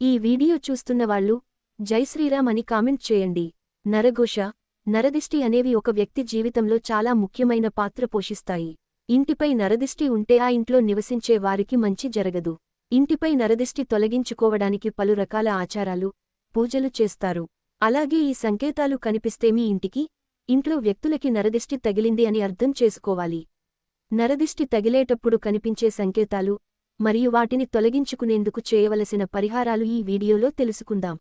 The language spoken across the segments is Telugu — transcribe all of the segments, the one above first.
ఈ వీడియో చూస్తున్నవాళ్ళు జై శ్రీరామ్ అని కామెంట్ చేయండి. నరఘోష నరదిష్టి అనేవి ఒక వ్యక్తి జీవితంలో చాలా ముఖ్యమైన పాత్ర పోషిస్తాయి. ఇంటిపై నరదిష్టి ఉంటే ఆ ఇంట్లో నివసించే వారికి మంచి జరగదు. ఇంటిపై నరదిష్టి తొలగించుకోవడానికి పలు రకాల ఆచారాలు పూజలు చేస్తారు. అలాగే ఈ సంకేతాలు కనిపిస్తే మీ ఇంటికి ఇంట్లో వ్యక్తులకి నరదిష్టి తగిలింది అని అర్థం చేసుకోవాలి. నరదిష్టి తగిలేటప్పుడు కనిపించే సంకేతాలు మరియు వాటిని తొలగించుకునేందుకు చేయవలసిన పరిహారాలు ఈ వీడియోలో తెలుసుకుందాం.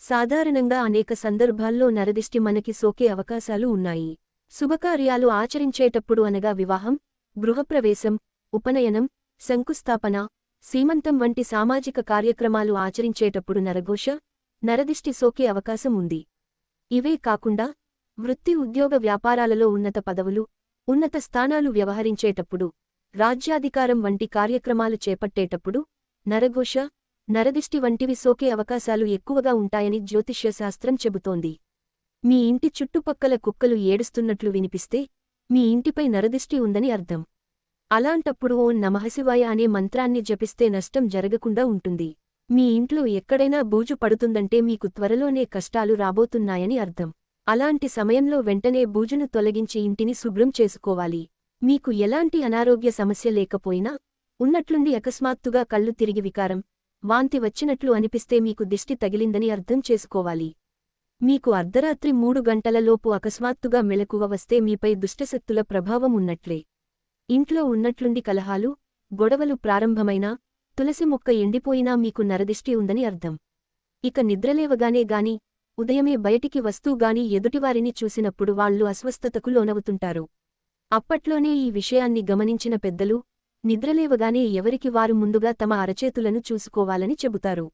సాధారణంగా అనేక సందర్భాల్లో నరదిష్టి మనకి సోకే అవకాశాలు ఉన్నాయి. శుభకార్యాలు ఆచరించేటప్పుడు అనగా వివాహం గృహప్రవేశం ఉపనయనం శంకుస్థాపన సీమంతం వంటి సామాజిక కార్యక్రమాలు ఆచరించేటప్పుడు నరఘోష నరదిష్టి సోకే అవకాశం ఉంది. ఇవే కాకుండా వృత్తి ఉద్యోగ వ్యాపారాలలో ఉన్నత పదవులు ఉన్నత స్థానాలు వ్యవహరించేటప్పుడు రాజ్యాధికారం వంటి కార్యక్రమాలు చేపట్టేటప్పుడు నరఘోష నరదిష్టి వంటివి సోకే అవకాశాలు ఎక్కువగా ఉంటాయని జ్యోతిష్యశాస్త్రం చెబుతోంది. మీ ఇంటి చుట్టుపక్కల కుక్కలు ఏడుస్తున్నట్లు వినిపిస్తే మీ ఇంటిపై నరదిష్టి ఉందని అర్థం. అలాంటప్పుడు ఓ నమహశివాయ అనే మంత్రాన్ని జపిస్తే నష్టం జరగకుండా ఉంటుంది. మీ ఇంట్లో ఎక్కడైనా బూజు పడుతుందంటే మీకు త్వరలోనే కష్టాలు రాబోతున్నాయని అర్థం. అలాంటి సమయంలో వెంటనే బూజును తొలగించి ఇంటిని శుభ్రం చేసుకోవాలి. మీకు ఎలాంటి అనారోగ్య సమస్య లేకపోయినా ఉన్నట్లుండి అకస్మాత్తుగా కళ్ళు తిరిగి వికారం వాంతి వచ్చినట్లు అనిపిస్తే మీకు దిష్టి తగిలిందని అర్థం చేసుకోవాలి. మీకు అర్ధరాత్రి మూడు గంటలలోపు అకస్మాత్తుగా మెలకువ వస్తే మీపై దుష్టశక్తుల ప్రభావం ఉన్నట్లే. ఇంట్లో ఉన్నట్లుండి కలహాలు గొడవలు ప్రారంభమైనా తులసి మొక్క ఎండిపోయినా మీకు నరదిష్టి ఉందని అర్థం. ఇక నిద్రలేవగానే గాని ఉదయమే బయటికి వస్తూగాని ఎదుటివారిని చూసినప్పుడు వాళ్ళు అస్వస్థతకు లోనవుతుంటారు. అప్పట్లోనే ఈ విషయాన్ని గమనించిన పెద్దలు నిద్రలేవగానే ఎవరికి వారు ముందుగా తమ అరచేతులను చూసుకోవాలని చెబుతారు.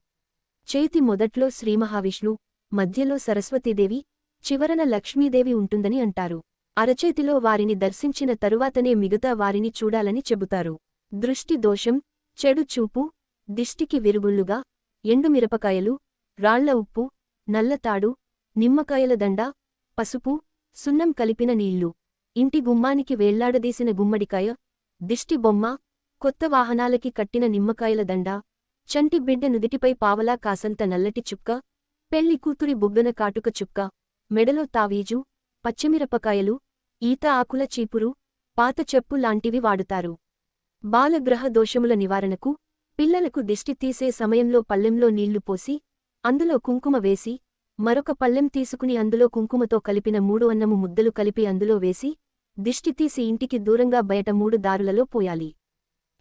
చేతి మొదట్లో శ్రీమహావిష్ణు మధ్యలో సరస్వతీదేవి చివరన లక్ష్మీదేవి ఉంటుందని అంటారు. అరచేతిలో వారిని దర్శించిన తరువాతనే మిగతా వారిని చూడాలని చెబుతారు. దృష్టి దోషం చెడు చూపు దిష్టికి విరుగుళ్ళుగా ఎండుమిరపకాయలు రాళ్ళ ఉప్పు నల్లతాడు నిమ్మకాయల దండ పసుపు సున్నం కలిపిన నీళ్ళు. ఇంటి గుమ్మానికి వేళ్ళాడదీసిన గుమ్మడికాయ దిష్టి బొమ్మ కొత్త వాహనాలకి కట్టిన నిమ్మకాయల దండ చంటి బిడ్డ నుదిటిపై పావలా కాసంత నల్లటి చుక్క పెళ్ళి కూతురి బుగ్గన కాటుక చుక్క మెడలో తావీజు పచ్చిమిరపకాయలు ఈత ఆకుల చీపురు పాత చెప్పు లాంటివి వాడుతారు. బాలగ్రహ దోషముల నివారణకు పిల్లలకు దిష్టి తీసే సమయంలో పళ్ళెంలో నీళ్ళు పోసి అందులో కుంకుమ వేసి మరొక పళ్ళెం తీసుకుని అందులో కుంకుమతో కలిపిన మూడు అన్నము ముద్దలు కలిపి అందులో వేసి దిష్టి తీసి ఇంటికి దూరంగా బయట మూడు దారులలో పోయాలి.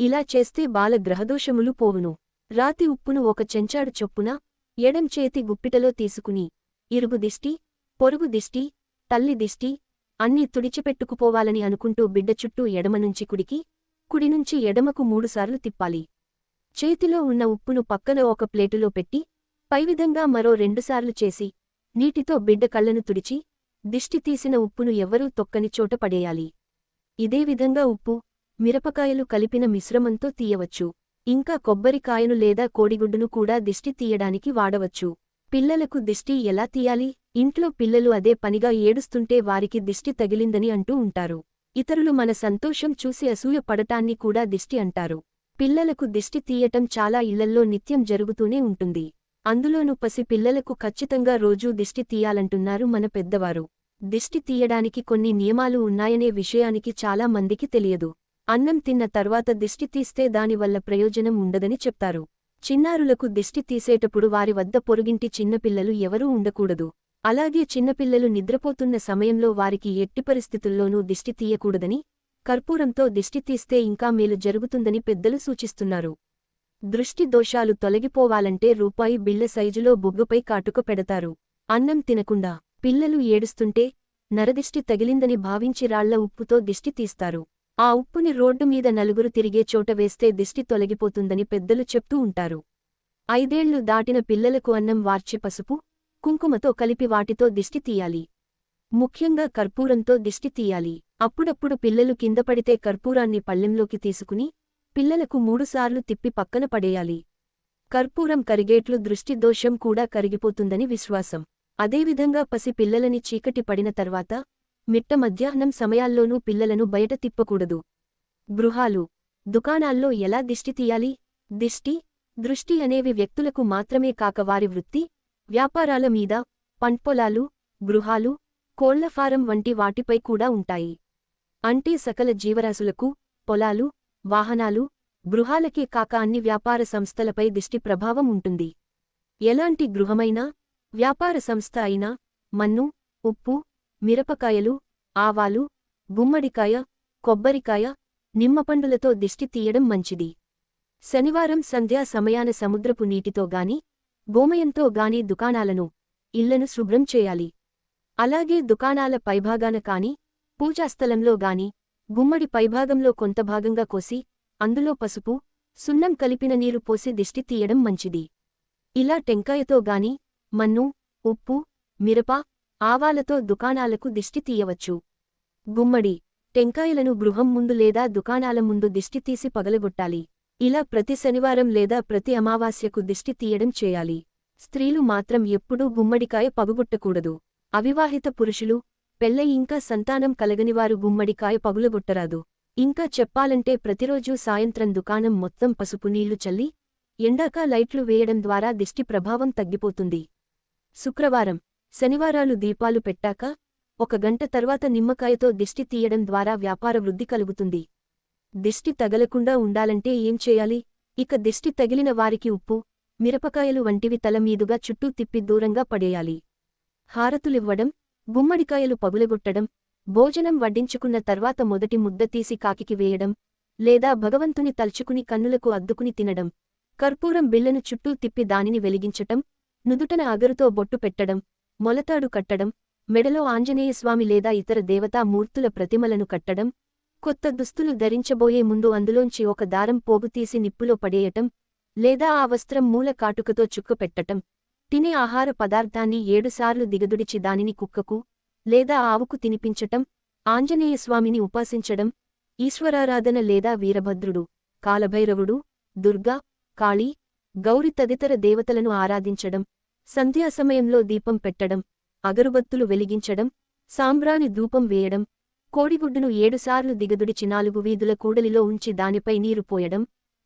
ఇలా చేస్తే బాల గ్రహదోషములు పోవును. రాతి ఉప్పును ఒక చెంచాడు చొప్పున ఎడం చేతి గుప్పిటలో తీసుకుని ఇరుగు దిష్టి పొరుగు దిష్టి తల్లి దిష్టి అన్నీ తుడిచిపెట్టుకుపోవాలని అనుకుంటూ బిడ్డ చుట్టూ ఎడమనుంచి కుడికి కుడినుంచి ఎడమకు మూడుసార్లు తిప్పాలి. చేతిలో ఉన్న ఉప్పును పక్కన ఒక ప్లేటులో పెట్టి పైవిధంగా మరో రెండుసార్లు చేసి నీటితో బిడ్డ కళ్ళను తుడిచి దిష్టి తీసిన ఉప్పును ఎవ్వరూ తొక్కని చోట పడేయాలి. ఇదేవిధంగా ఉప్పు మిరపకాయలు కలిపిన మిశ్రమంతో తీయవచ్చు. ఇంకా కొబ్బరికాయను లేదా కోడిగుడ్డును కూడా దిష్టి తీయడానికి వాడవచ్చు. పిల్లలకు దిష్టి ఎలా తీయాలి? ఇంట్లో పిల్లలు అదే పనిగా ఏడుస్తుంటే వారికి దిష్టి తగిలిందని అంటూ ఉంటారు. ఇతరులు మన సంతోషం చూసి అసూయ పడటాన్ని కూడా దిష్టి అంటారు. పిల్లలకు దిష్టి తీయటం చాలా ఇళ్ళల్లో నిత్యం జరుగుతూనే ఉంటుంది. అందులోనూ పసి పిల్లలకు ఖచ్చితంగా రోజూ దిష్టి తీయాలంటున్నారు మన పెద్దవారు. దిష్టి తీయడానికి కొన్ని నియమాలు ఉన్నాయనే విషయానికి చాలా మందికి తెలియదు. అన్నం తిన్న తర్వాత దిష్టి తీస్తే దానివల్ల ప్రయోజనం ఉండదని చెప్తారు. చిన్నారులకు దిష్టి తీసేటప్పుడు వారి వద్ద పొరుగింటి చిన్నపిల్లలు ఎవరూ ఉండకూడదు. అలాగే చిన్నపిల్లలు నిద్రపోతున్న సమయంలో వారికి ఎట్టి పరిస్థితుల్లోనూ దిష్టి తీయకూడదని కర్పూరంతో దిష్టి తీస్తే ఇంకా మేలు జరుగుతుందని పెద్దలు సూచిస్తున్నారు. దృష్టి దోషాలు తొలగిపోవాలంటే రూపాయి బిళ్ళ సైజులో బొగ్గుపై కాటుక పెడతారు. అన్నం తినకుండా పిల్లలు ఏడుస్తుంటే నరదిష్టి తగిలిందని భావించి రాళ్ళ ఉప్పుతో దిష్టి తీస్తారు. ఆ ఉప్పుని రోడ్డు మీద నలుగురు తిరిగే చోట వేస్తే దిష్టి తొలగిపోతుందని పెద్దలు చెప్తూ ఉంటారు. ఐదేళ్ళు దాటిన పిల్లలకు అన్నం వార్చి పసుపు కుంకుమతో కలిపి వాటితో దిష్టి తీయాలి. ముఖ్యంగా కర్పూరంతో దిష్టి తీయాలి. అప్పుడప్పుడు పిల్లలు కిందపడితే కర్పూరాన్ని పళ్ళెంలోకి తీసుకుని పిల్లలకు మూడుసార్లు తిప్పి పక్కన పడేయాలి. కర్పూరం కరిగేట్లు దృష్టి దోషం కూడా కరిగిపోతుందని విశ్వాసం. అదేవిధంగా పసి పిల్లలని చీకటి పడిన తర్వాత మిట్ట మధ్యాహ్నం సమయాల్లోనూ పిల్లలను బయట తిప్పకూడదు. గృహాలు దుకాణాల్లో ఎలా దిష్టి తీయాలి? దిష్టి దృష్టి అనేవి వ్యక్తులకు మాత్రమే కాక వారి వృత్తి వ్యాపారాల మీద పంట్పొలాలు గృహాలు కోళ్ళ ఫారం వంటి వాటిపై కూడా ఉంటాయి. అంటే సకల జీవరాశులకు పొలాలు వాహనాలు గృహాలకే కాక అన్ని వ్యాపార సంస్థలపై దిష్టి ప్రభావం ఉంటుంది. ఎలాంటి గృహమైనా వ్యాపార సంస్థ అయినా మన్ను ఉప్పు మిరపకాయలు ఆవాలు గుమ్మడికాయ కొబ్బరికాయ నిమ్మపండులతో దిష్టి తీయడం మంచిది. శనివారం సంధ్యా సమయాన సముద్రపు నీటితో గాని గోమయంతో గాని దుకాణాలను ఇళ్ళను శుభ్రం చేయాలి. అలాగే దుకాణాల పైభాగాన కాని పూజాస్థలంలో గాని గుమ్మడి పైభాగంలో కొంత భాగంగా కోసి అందులో పసుపు సున్నం కలిపిన నీరు పోసి దిష్టి తీయడం మంచిది. ఇలా టెంకాయతో గాని మన్ను ఉప్పు మిరప ఆవాలతో దుకాణాలకు దిష్టి తీయవచ్చు. గుమ్మడి టెంకాయలను గృహం ముందు లేదా దుకాణాల ముందు దిష్టి తీసి పగలగొట్టాలి. ఇలా ప్రతి శనివారం లేదా ప్రతి అమావాస్యకు దిష్టి తీయడం చేయాలి. స్త్రీలు మాత్రం ఎప్పుడూ గుమ్మడికాయ పగుగొట్టకూడదు. అవివాహిత పురుషులు పెళ్ళై ఇంకా సంతానం కలగనివారు గుమ్మడికాయ పగులగొట్టరాదు. ఇంకా చెప్పాలంటే ప్రతిరోజూ సాయంత్రం దుకాణం మొత్తం పసుపు నీళ్ళు చల్లి ఎండాక లైట్లు వేయడం ద్వారా దిష్టి ప్రభావం తగ్గిపోతుంది. శుక్రవారం శనివారాలు దీపాలు పెట్టాక ఒక గంట తర్వాత నిమ్మకాయతో దిష్టి తీయడం ద్వారా వ్యాపార వృద్ధి కలుగుతుంది. దిష్టి తగలకుండా ఉండాలంటే ఏం చేయాలి? ఇక దిష్టి తగిలిన వారికి ఉప్పు మిరపకాయలు వంటివి తల మీదుగా చుట్టూ తిప్పి దూరంగా పడేయాలి. హారతులివ్వడం గుమ్మడికాయలు పగులగొట్టడం భోజనం వడ్డించుకున్న తర్వాత మొదటి ముద్ద తీసి కాకికి వేయడం లేదా భగవంతుని తలుచుకుని కన్నులకు అద్దుకుని తినడం కర్పూరం బిళ్ళను చుట్టూ తిప్పి దానిని వెలిగించటం నుదుటన అగరుతో బొట్టు పెట్టడం మొలతాడు కట్టడం మెడలో ఆంజనేయస్వామి లేదా ఇతర దేవతా మూర్తుల ప్రతిమలను కట్టడం కొత్త దుస్తులు ధరించబోయే ముందు అందులోంచి ఒక దారం పోగు తీసి నిప్పులో పడేయటం లేదా ఆ వస్త్రం మూల కాటుకతో చుక్కపెట్టటం తినే ఆహార పదార్థాన్ని ఏడుసార్లు దిగదుడిచి దానిని కుక్కకు లేదా ఆవుకు తినిపించటం ఆంజనేయస్వామిని ఉపాసించడం ఈశ్వరారాధన లేదా వీరభద్రుడు కాలభైరవుడు దుర్గా కాళీ గౌరి తదితర దేవతలను ఆరాధించడం సంధ్యాసమయంలో దీపం పెట్టడం అగరుబత్తులు వెలిగించడం సాంబ్రాని ధూపం వేయడం కోడిగుడ్డును ఏడుసార్లు దిగదుడిచి నాలుగు వీధుల కూడలిలో ఉంచి దానిపై నీరు పోయడం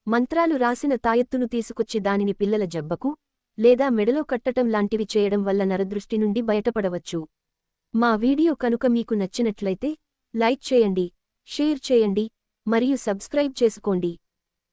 మంత్రాలు రాసిన తాయెత్తును తీసుకొచ్చి దానిని పిల్లల జబ్బకు లేదా మెడలో కట్టటం లాంటివి చేయడం వల్ల నరదృష్టి నుండి బయటపడవచ్చు. మా వీడియో కనుక మీకు నచ్చినట్లయితే లైక్ చేయండి షేర్ చేయండి మరియు సబ్స్క్రైబ్ చేసుకోండి.